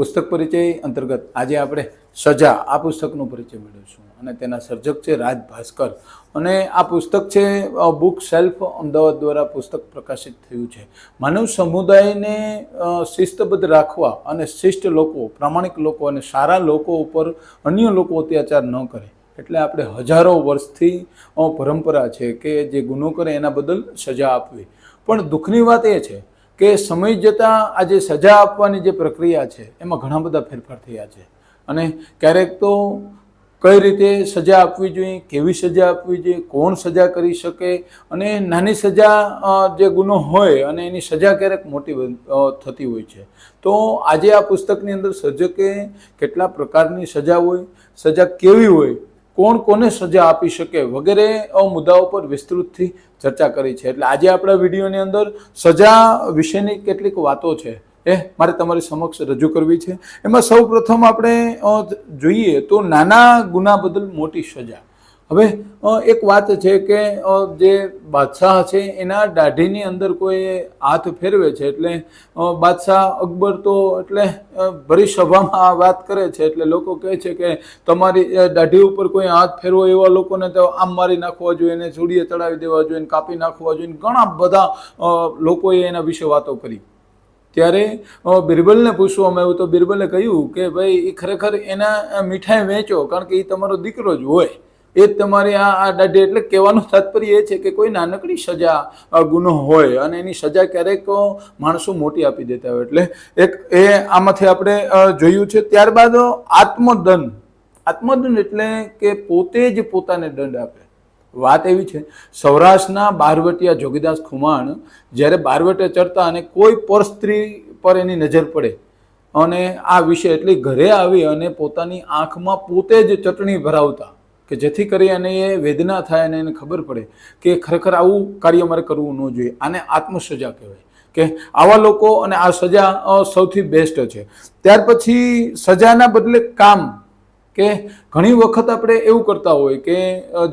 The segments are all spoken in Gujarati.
પુસ્તક પરિચય અંતર્ગત આજે આપણે સજા આ પુસ્તકનો પરિચય મેળવીશું. અને તેના સર્જક છે રાજ ભાસ્કર. અને આ પુસ્તક છે બુક સેલ્ફ અમદાવાદ દ્વારા પુસ્તક પ્રકાશિત થયું છે. માનવ સમુદાયને શિસ્તબદ્ધ રાખવા અને શિષ્ટ લોકો, પ્રામાણિક લોકો અને સારા લોકો ઉપર અન્ય લોકો અત્યાચાર ન કરે. એટલે આપણે હજારો વર્ષથી પરંપરા છે કે જે ગુનો કરે એના બદલ સજા આપવી. પણ દુઃખની વાત એ છે કે સમય જતાં આ જે સજા આપવાની જે પ્રક્રિયા છે, એમાં ઘણા બધા ફેરફાર થયા છે. અને ક્યારેક તો કઈ રીતે સજા આપવી જોઈએ, કેવી સજા આપવી જોઈએ, કોણ સજા કરી શકે અને નાની સજા જે ગુનો હોય અને એની સજા ક્યારેક મોટી થતી હોય છે. તો આજે આ પુસ્તકની અંદર સર્જકે કેટલા પ્રકારની સજા હોય, સજા કેવી હોય કોણ કોને સજા આપી શકે વગેરે મુદ્દાઓ પર વિસ્તૃતથી ચર્ચા કરી છે. એટલે આજે આપણા વિડીયોની અંદર સજા વિશેની કેટલીક વાતો છે. એ મારે તમારી સમક્ષ રજૂ કરવી છે. એમાં સૌ પ્રથમ આપણે જોઈએ તો નાના ગુના બદલ મોટી સજા. હવે એક વાત છે કે જે બાદશાહ છે, એના દાઢીની અંદર કોઈ હાથ ફેરવે છે? એટલે બાદશાહ અકબર તો એટલે ભરી સભામાં વાત કરે છે. એટલે લોકો કહે છે કે, તમારી દાઢી ઉપર કોઈ હાથ ફેરવો એવા લોકોને તો આમ મારી નાખવા જોઈએ એને ચૂડીએ ચડાવી દેવા જોઈએ કાપી નાખવા જોઈએ ઘણા બધા લોકોએ એના વિશે વાતો કરી. ત્યારે બિરબલને પૂછવામાં આવ્યું તો બિરબલે કહ્યું કે, ભાઈ એ ખરેખર એના મીઠાઈ વેચો, કારણ કે એ તમારો દીકરો જ હોય. એ તમારે આ આ દાઢી એટલે કહેવાનું તાત્પર્ય એ છે કે કોઈ નાનકડી સજા ગુનો હોય અને એની સજા ક્યારેક માણસો મોટી આપી દેતા હોય. એટલે એક એ આમાંથી આપણે જોયું છે. ત્યારબાદ આત્મદંડ. આત્મદંડ એટલે કે પોતે જ પોતાને દંડ આપે. વાત એવી છે, સૌરાષ્ટ્રના બારવટિયા જોગીદાસ ખુમાણ જ્યારે બારવટે ચડતા અને કોઈ પર સ્ત્રી પર એની નજર પડે અને આ વિશે એટલી ઘરે આવી અને પોતાની આંખમાં પોતે જ ચટણી ભરાવતા. કે જેથી કરી અને એ વેદના થાય અને એને ખબર પડે કે ખરેખર આવું કાર્ય મારે કરવું ન જોઈએ. આને આત્મસજા કહેવાય. કે આવા લોકો અને આ સજા સૌથી બેસ્ટ છે. ત્યાર પછી સજાના બદલે કામ. કે ઘણી વખત આપણે એવું કરતા હોય કે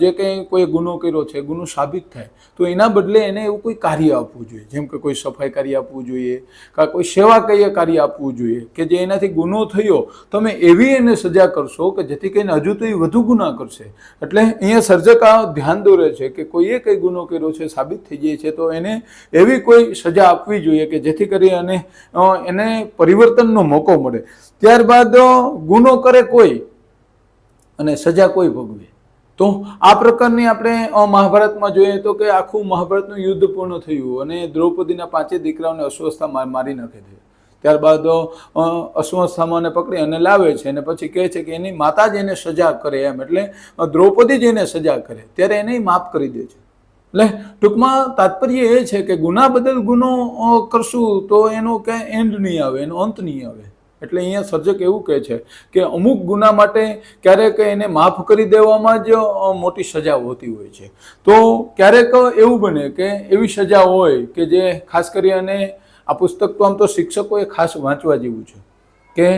જે કંઈ કોઈ ગુનો કર્યો છે, ગુનો સાબિત થાય, તો એના બદલે એને એવું કોઈ કાર્ય આપવું જોઈએ. જેમ કે કોઈ સફાઈ કાર્ય આપવું જોઈએ, કાં કોઈ સેવાકીય કાર્ય આપવું જોઈએ, કે જે એનાથી ગુનો થયો, તમે એવી એને સજા કરશો કે જેથી કરીને હજુ તો એ વધુ ગુના કરશે. એટલે અહીંયા સર્જક આ ધ્યાન દોરે છે કે કોઈએ કંઈ ગુનો કર્યો છે, સાબિત થઈ જાય છે, તો એને એવી કોઈ સજા આપવી જોઈએ કે જેથી કરી અને એને પરિવર્તનનો મોકો મળે. ત્યારબાદ ગુનો કરે કોઈ અને સજા કોઈ ભોગવે. તો આ પ્રકારની આપણે મહાભારતમાં જોઈએ તો કે આખું મહાભારતનું યુદ્ધ પૂર્ણ થયું અને દ્રૌપદીના પાંચે દીકરાઓને અસ્વસ્થા મારી નાખે દે ત્યારબાદ અસ્વસ્થામાને પકડી અને લાવે છે અને પછી કહે છે કે એની માતા જ એને સજા કરે એમ એટલે દ્રૌપદી જ એને સજા કરે. ત્યારે એને માફ કરી દે છે. એટલે ટૂંકમાં તાત્પર્ય એ છે કે ગુના બદલ ગુનો કરશું તો એનો ક્યાંય એન્ડ નહીં આવે, એનો અંત નહીં આવે. એટલે અહીંયા સર્જક એવું કહે છે કે અમુક ગુના માટે ક્યારેક એને માફ કરી દેવામાં જ મોટી સજા હોતી હોય છે. તો ક્યારેક એવું બને કે એવી સજા હોય કે જે ખાસ કરી અને આ પુસ્તક તો આમ તો શિક્ષકોએ ખાસ વાંચવા જેવું છે કે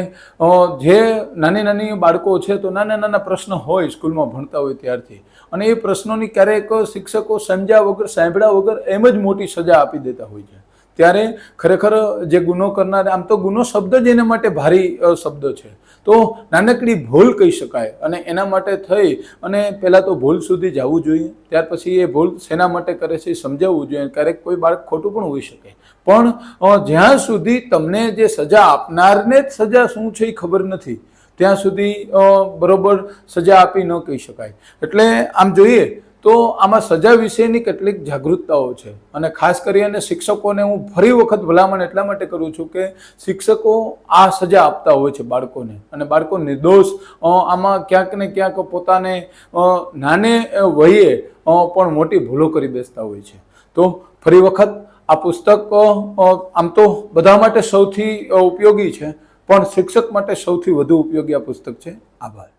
જે નાની નાની બાળકો છે તો નાના નાના પ્રશ્ન હોય સ્કૂલમાં ભણતા હોય ત્યારથી. અને એ પ્રશ્નોની ક્યારેક શિક્ષકો સમજ્યા વગર, સાંભળ્યા વગર એમ જ મોટી સજા આપી દેતા હોય છે. ત્યારે ખરેખર જે ગુનો કરનાર, આમ તો ગુનો શબ્દ જ એના માટે ભારી શબ્દ છે. તો નાનકડી ભૂલ કહી શકાય અને એના માટે થઈ અને પહેલાં તો ભૂલ સુધી જવું જોઈએ, ત્યાર પછી એ ભૂલ શેના માટે કરે છે સમજાવવું જોઈએ ક્યારેક કોઈ બાળક ખોટું પણ હોઈ શકે. પણ જ્યાં સુધી તમને જે સજા આપનારને જ સજા શું છે એ ખબર નથી, ત્યાં સુધી બરોબર સજા આપી ન કહી શકાય. એટલે આમ જોઈએ તો આમાં સજા વિશેની કેટલીક જાગૃતતાઓ છે. અને ખાસ કરીને શિક્ષકોને હું ફરી વખત ભલામણ એટલા માટે કરું છું કે શિક્ષકો આ સજા આપતા હોય છે બાળકોને. અને બાળકો નિર્દોષ આમાં ક્યાંક ને ક્યાંક પોતાને નાને વયે પણ મોટી ભૂલો કરી બેસતા હોય છે. તો ફરી વખત આ પુસ્તક આમ તો બધા માટે સૌથી ઉપયોગી છે, પણ શિક્ષક માટે સૌથી વધુ ઉપયોગી આ પુસ્તક છે. આભાર.